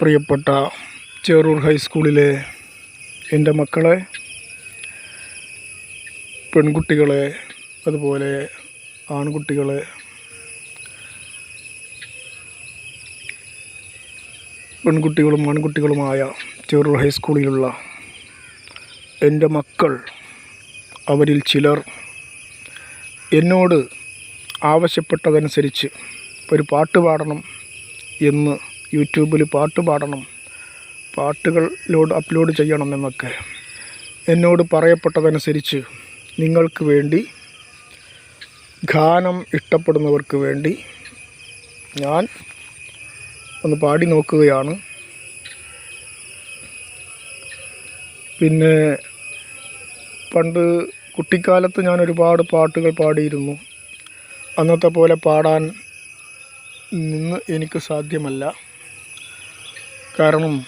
പ്രിയപ്പെട്ട ചേറൂർ ഹൈസ്കൂളിലെ എന്റെ മക്കളെ പെൺകുട്ടികളെ അതുപോലെ ആൺകുട്ടികളെ പെൺകുട്ടികളും ആൺകുട്ടികളുമായ ചേറൂർ ഹൈസ്കൂളിലുള്ള എന്റെ മക്കൾ അവരിൽ ചിലർ എന്നോട് ആവശ്യപ്പെട്ടതനുസരിച്ച് ഒരു പാട്ട് പാടണം എന്ന് യൂട്യൂബിൽ പാട്ട് പാടണം. പാട്ടുകൾ ലോഡ് അപ്ലോഡ് ചെയ്യണം എന്നൊക്കെ. എന്നോട് പറയപ്പെട്ടതനുസരിച്ച് നിങ്ങൾക്ക് വേണ്ടി ഗാനം ഇഷ്ടപ്പെടുന്നവർക്ക് വേണ്ടി ഞാൻ ഒന്ന് പാടി നോക്കുകയാണ്. പിന്നെ പണ്ട് കുട്ടിക്കാലത്ത് ഞാൻ ഒരുപാട് പാട്ടുകൾ പാടിയിരുന്നു. അന്നത്തെ പോലെ പാടാൻ നിന്ന് എനിക്ക് സാധ്യമല്ല. കാരണം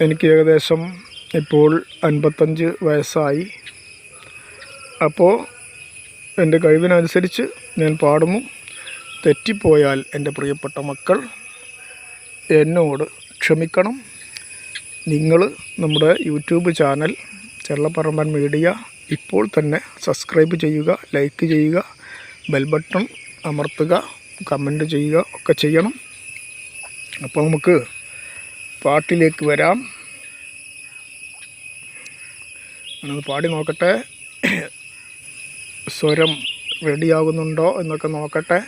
എനിക്ക് ഏകദേശം ഇപ്പോൾ അൻപത്തഞ്ച് വയസ്സായി. അപ്പോൾ എന്റെ കഴിവിനനുസരിച്ച് ഞാൻ പാടുന്നു. തെറ്റിപ്പോയാൽ എന്റെ പ്രിയപ്പെട്ട മക്കൾ എന്നോട് ക്ഷമിക്കണം. നിങ്ങൾ നമ്മുടെ യൂട്യൂബ് ചാനൽ ചെള്ളപ്പറമ്പൻ മീഡിയ ഇപ്പോൾ തന്നെ സബ്സ്ക്രൈബ് ചെയ്യുക ലൈക്ക് ചെയ്യുക ബെൽ ബട്ടൺ അമർത്തുക കമന്റ് ചെയ്യുക ഒക്കെ ചെയ്യണം. അപ്പോൾ നമുക്ക് പാട്ടിലേക്ക് വരാം. ഞാനത് പാടി നോക്കട്ടെ. സ്വരം റെഡിയാകുന്നുണ്ടോ എന്നൊക്കെ നോക്കട്ടെ.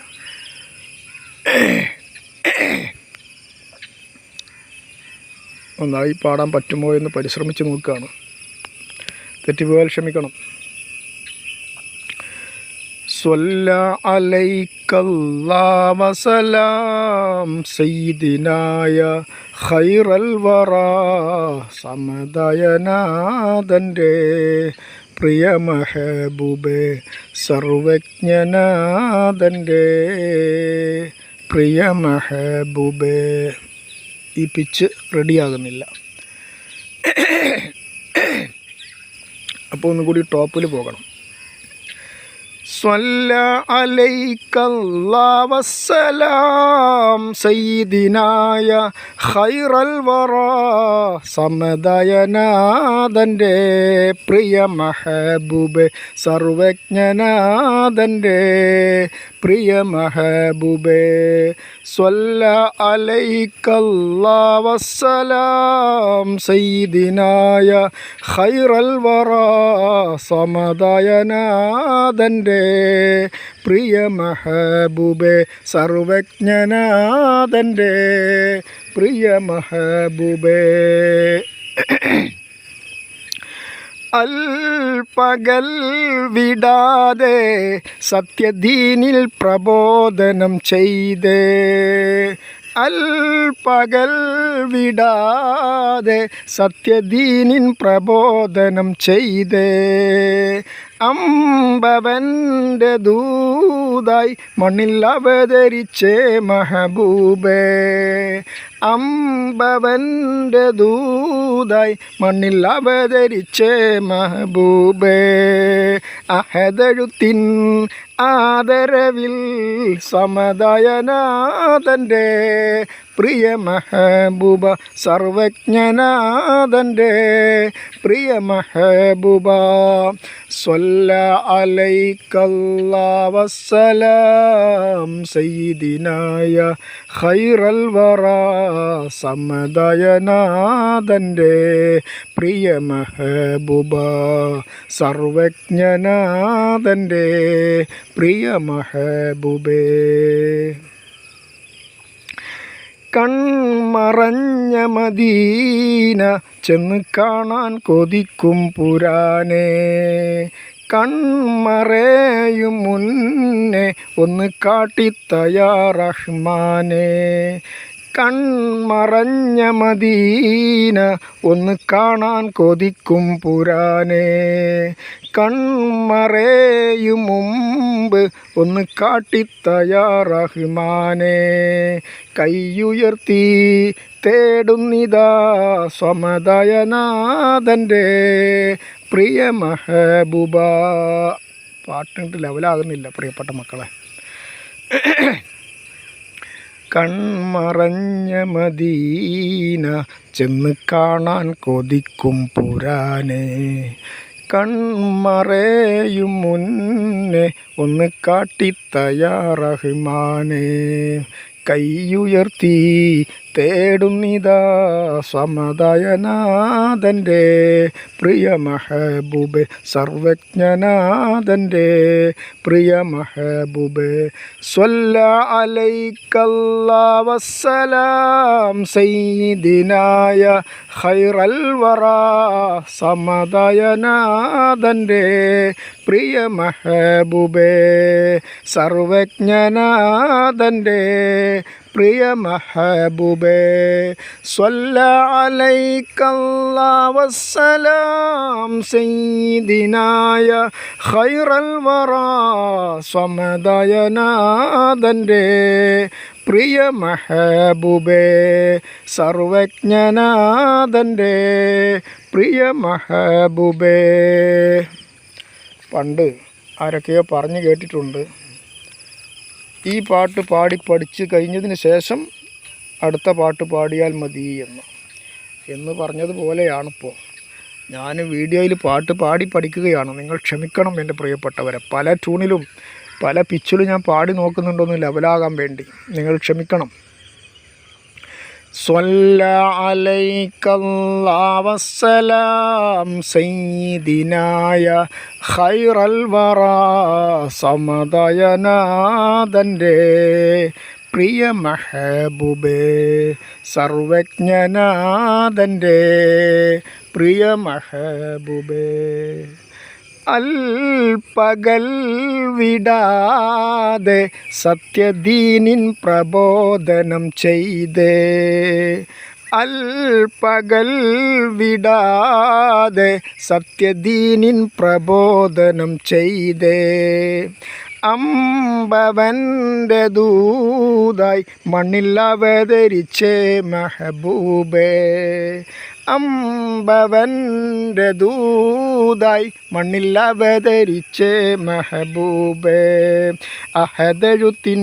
ഒന്നായി പാടാൻ പറ്റുമോ എന്ന് പരിശ്രമിച്ച് നോക്കുകയാണ്. തെറ്റിപ്പോയാൽ ക്ഷമിക്കണം. സ്വല്ല അലൈക്കല്ലാവസലാം സയ്യിദിനായ ഖൈറൽ വറ സമദയനാഥന്റെ പ്രിയ മെഹബൂബെ സർവജ്ഞനാഥന്റെ പ്രിയ മെഹബൂബെ ഈ പിച്ച് റെഡിയാകുന്നില്ല. അപ്പോൾ ഒന്നുകൂടി ടോപ്പിൽ പോകണം. صلى عليك الله والسلام سيدنا يا خير الورى സമദയനാഥൻ്റെ പ്രിയ മഹബൂബ് സർവജ്ഞനാഥൻ്റെ പ്രിയ മഹബൂബേ സ്വല്ല അലൈക്കല്ലാ വസ്സലാം സയ്യിദിനായ ഖൈറൽ വറ സമദയനാഥന്റെ പ്രിയ മഹബൂബെ സർവജ്ഞനാഥന്റെ പ്രിയ മഹബൂബേ. അൽപകൽ വിടാതെ സത്യദീനിൽ പ്രബോധനം ചെയ്ത് അൽപകൽ വിടാതെ സത്യദീനിൻ പ്രബോധനം ചെയ്ത് അമ്പവന്റെ ദൂതായി മണ്ണിൽ അവതരിച്ചേ മഹബൂബേ. അമ്പവന്റെ ദൂതായി മണ്ണിൽ അവതരിച്ചേ മഹബൂബേ. അഹദഴുത്തിൻ ആദരവിൽ സമദയനാഥന്റെ പ്രിയ മഹബൂബ സർവജ്ഞനാഥന്റെ പ്രിയ മഹബൂബ. സ്വല്ല അലൈക്കല്ലാ വസ്സലാം. സയ്യിദിനായ ഖൈറൽ വറ സമദയനാഥന്റെ പ്രിയ മഹബൂബ സർവജ്ഞനാഥന്റെ പ്രിയ മഹബുബേ. കൺമറഞ്ഞ മദീന ചെന്ന് കാണാൻ കൊതിക്കും പുരാനേ. കൺമറയും മുന്നേ ഒന്ന് കാട്ടിത്തയാറഹ്മാനേ കൺമറഞ്ഞ മദീന ഒന്ന് കാണാൻ കൊതിക്കും പുരാനേ. കൺമറയും മുമ്പ് ഒന്ന് കാട്ടിത്തയാറഹ്മാനേ കൈയുയർത്തി തേടുന്നിതാ സ്വമദയനാഥന്റെ പ്രിയ മഹബുബ. പാട്ടിട്ട് ലെവലാകുന്നില്ല പ്രിയപ്പെട്ട മക്കളെ. കൺമറഞ്ഞ മദീന ചെന്ന് കാണാൻ കൊതിക്കും പുരാനെ. കൺമറയും മുന്നേ ഒന്ന് കാട്ടിത്തയ്യാറഹ്മാനെ കൈയുയർത്തി തേടുന്നിതാ സമദയനാഥന്റെ പ്രിയ മഹബൂബെ സർവജ്ഞനാഥന്റെ പ്രിയ മഹബൂബെ. സ്വല്ല അലൈക്കല്ലാ വസ്സലാം സൈദിനായ ഖൈറൽ വറ സമദയനാഥന്റെ പ്രിയ മഹബൂബെ. സർവജ്ഞനാഥന്റെ പ്രിയ മഹബൂബേ സ്വല്ല അലൈക്കല്ലാ വസ്സലാം സയ്യിദിനായ ഖൈറൽ വറ പ്രിയ മഹബൂബേ സർവജ്ഞനാഥന്റെ പ്രിയ മഹബൂബേ. പണ്ട് ആരൊക്കെയോ പറഞ്ഞു കേട്ടിട്ടുണ്ട്. ഈ പാട്ട് പാടി പഠിച്ച് കഴിഞ്ഞതിന് ശേഷം അടുത്ത പാട്ട് പാടിയാൽ മതി എന്ന്. എന്ന് പറഞ്ഞതുപോലെയാണിപ്പോൾ ഞാൻ വീഡിയോയിൽ പാട്ട് പാടി പഠിക്കുകയാണ്. നിങ്ങൾ ക്ഷമിക്കണം എന്റെ പ്രിയപ്പെട്ടവരെ. പല ട്യൂണിലും പല പിച്ചിലും ഞാൻ പാടി നോക്കുന്നുണ്ടോന്ന് ലെവലാകാൻ വേണ്ടി. നിങ്ങൾ ക്ഷമിക്കണം. صلى عليك الله والسلام سيدنا يا خير الورى സമദയനാഥൻ്റെ പ്രിയ മഹബൂബേ സർവജ്ഞനാഥൻ്റെ പ്രിയ മഹബൂബേ അൽപകൽ വിടാതെ സത്യദീനിൻ പ്രബോധനം ചെയ്തേ. അൽപകൽ വിടാതെ സത്യദീനിൻ പ്രബോധനം ചെയ്തേ. അമ്പവന്റെ ദൂതായി മണ്ണിൽ അവതരിച്ചേ മെഹബൂബേ. അമ്പവന്റെ ദൂതായി മണ്ണിൽ അവതരിച്ചേ മെഹബൂബേ. അഹദഴുത്തിൻ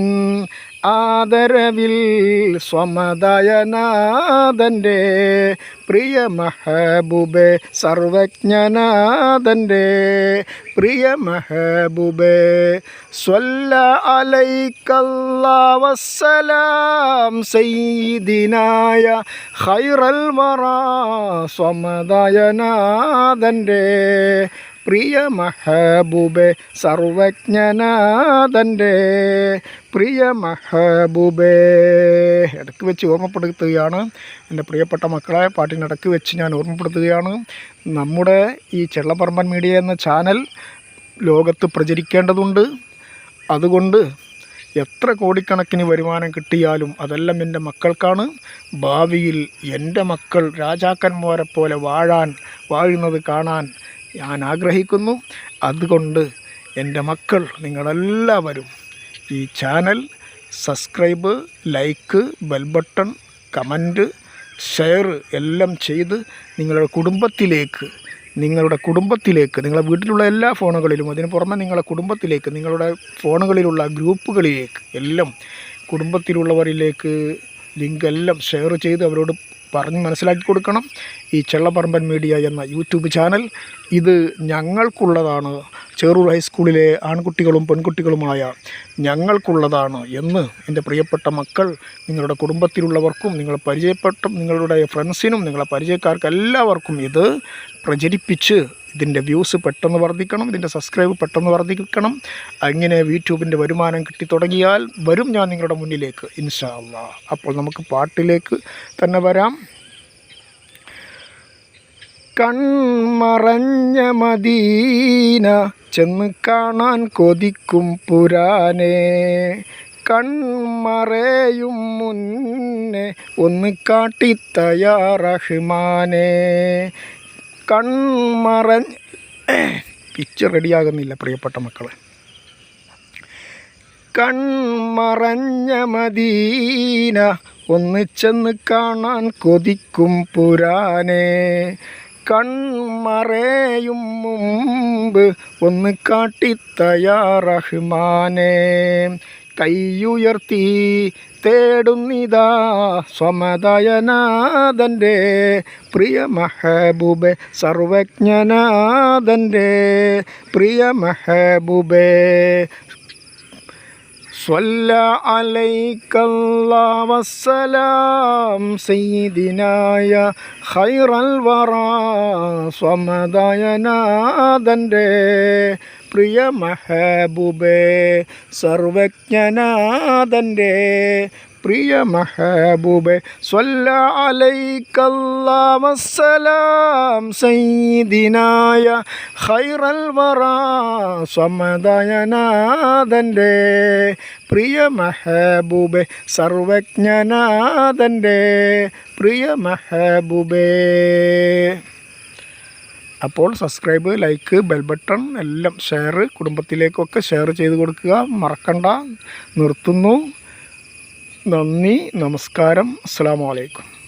ആദരവിൽ സ്വമദയനാഥന്റെ പ്രിയ മഹബൂബെ സർവജ്ഞനാഥന്റെ പ്രിയ മഹബൂബെ സ്വല്ല അലൈക്കല്ല വസ്സലാം സയ്യിദിനായ ഖൈറൽ വറ സ്വമദയനാഥന്റെ പ്രിയ മഹബൂബെ സർവജ്ഞനാഥന്റെ പ്രിയ മഹബൂബേ. ഇടയ്ക്ക് വെച്ച് ഓർമ്മപ്പെടുത്തുകയാണ്. എന്റെ പ്രിയപ്പെട്ട മക്കളെ പാട്ടിനിടയ്ക്ക് വെച്ച് ഞാൻ ഓർമ്മപ്പെടുത്തുകയാണ്. നമ്മുടെ ഈ ചെള്ളപ്പറമ്പൻ മീഡിയ എന്ന ചാനൽ ലോകത്ത് പ്രചരിക്കേണ്ടതുണ്ട്. അതുകൊണ്ട് എത്ര കോടിക്കണക്കിന് വരുമാനം കിട്ടിയാലും അതെല്ലാം എന്റെ മക്കൾക്കാണ്. ഭാവിയിൽ എന്റെ മക്കൾ രാജാക്കന്മാരെ പോലെ വാഴാൻ വാഴുന്നത് കാണാൻ ഞാൻ ആഗ്രഹിക്കുന്നു. അതുകൊണ്ട് എന്റെ മക്കൾ നിങ്ങളെല്ലാവരും ഈ channel subscribe like bell button comment share എല്ലാം ചെയ്ത് നിങ്ങളുടെ കുടുംബത്തിലേക്ക് നിങ്ങളുടെ കുടുംബത്തിലേക്ക് നിങ്ങളുടെ വീട്ടിലുള്ള എല്ലാ ഫോണുകളിലും അതിന് പുറമെ നിങ്ങളുടെ കുടുംബത്തിലേക്ക് നിങ്ങളുടെ ഫോണുകളിലുള്ള ഗ്രൂപ്പുകളിലേക്ക് എല്ലാം കുടുംബത്തിലുള്ളവരിലേക്ക് ലിങ്ക് എല്ലാം ഷെയർ ചെയ്ത് അവരോട് പറഞ്ഞ് മനസ്സിലാക്കി കൊടുക്കണം. ഈ ചെള്ളപ്പറമ്പൻ മീഡിയ എന്ന യൂട്യൂബ് ചാനൽ ഇത് ഞങ്ങൾക്കുള്ളതാണ്. ചെറൂർ ഹൈസ്കൂളിലെ ആൺകുട്ടികളും പെൺകുട്ടികളുമായ ഞങ്ങൾക്കുള്ളതാണ് എന്ന് എന്റെ പ്രിയപ്പെട്ട മക്കൾ നിങ്ങളുടെ കുടുംബത്തിലുള്ളവർക്കും നിങ്ങൾ പരിചയപ്പെട്ട നിങ്ങളുടെ ഫ്രണ്ട്സിനും നിങ്ങളെ പരിചയക്കാർക്ക് എല്ലാവർക്കും ഇത് പ്രചരിപ്പിച്ച് ഇതിന്റെ വ്യൂസ് പെട്ടെന്ന് വർദ്ധിക്കണം ഇതിന്റെ സബ്സ്ക്രൈബ് പെട്ടെന്ന് വർദ്ധിക്കണം. അങ്ങനെ യൂട്യൂബിന്റെ വരുമാനം കിട്ടി തുടങ്ങിയാൽ വരും ഞാൻ നിങ്ങളുടെ മുന്നിലേക്ക് ഇൻഷാ അള്ളാ അപ്പോൾ നമുക്ക് പാട്ടിലേക്ക് തന്നെ വരാം. കൺമറഞ്ഞ മദീന ചെന്ന് കാണാൻ കൊതിക്കും പുരാനെ. കൺമറയും മുന്നേ ഒന്ന് കാട്ടിത്തയ്യാറഹ്മാനെ കൺമറഞ്ഞ് പിച്ച് റെഡിയാകുന്നില്ല പ്രിയപ്പെട്ട മക്കളെ. കൺമറഞ്ഞ മദീന ഒന്ന് ചെന്ന് കാണാൻ കൊതിക്കും പുരാനെ. കൺമറയും മുമ്പ് ഒന്ന് കാട്ടിത്തയ്യാറഹ്മാനെ കൈയുയർത്തി തേടുന്നിതാ സ്വമദയനാഥന്റെ പ്രിയ മഹബൂബെ സർവജ്ഞനാഥന്റെ പ്രിയ മെഹബൂബേ. صلى عليك الله والسلام سيدنا يا خير الورى സ്വമദയനാഥൻ്റെ പ്രിയ മെഹബൂബേ സർവജ്ഞനാഥൻ്റെ പ്രിയ മഹബൂബെ സ്വല്ല സൈദിനായ ഖൈറൽ വറ സ്വമദയനാഥന്റെ പ്രിയ മഹബൂബെ സർവജ്ഞനാഥന്റെ പ്രിയ മഹബൂബെ. അപ്പോൾ സബ്സ്ക്രൈബ് ലൈക്ക് ബെൽ ബട്ടൺ എല്ലാം ഷെയർ കുടുംബത്തിലേക്കൊക്കെ ഷെയർ ചെയ്ത് കൊടുക്കുക. മറക്കണ്ട നിർത്തുന്നു. നന്ദി നമസ്കാരം. അസ്സാം വലൈക്കും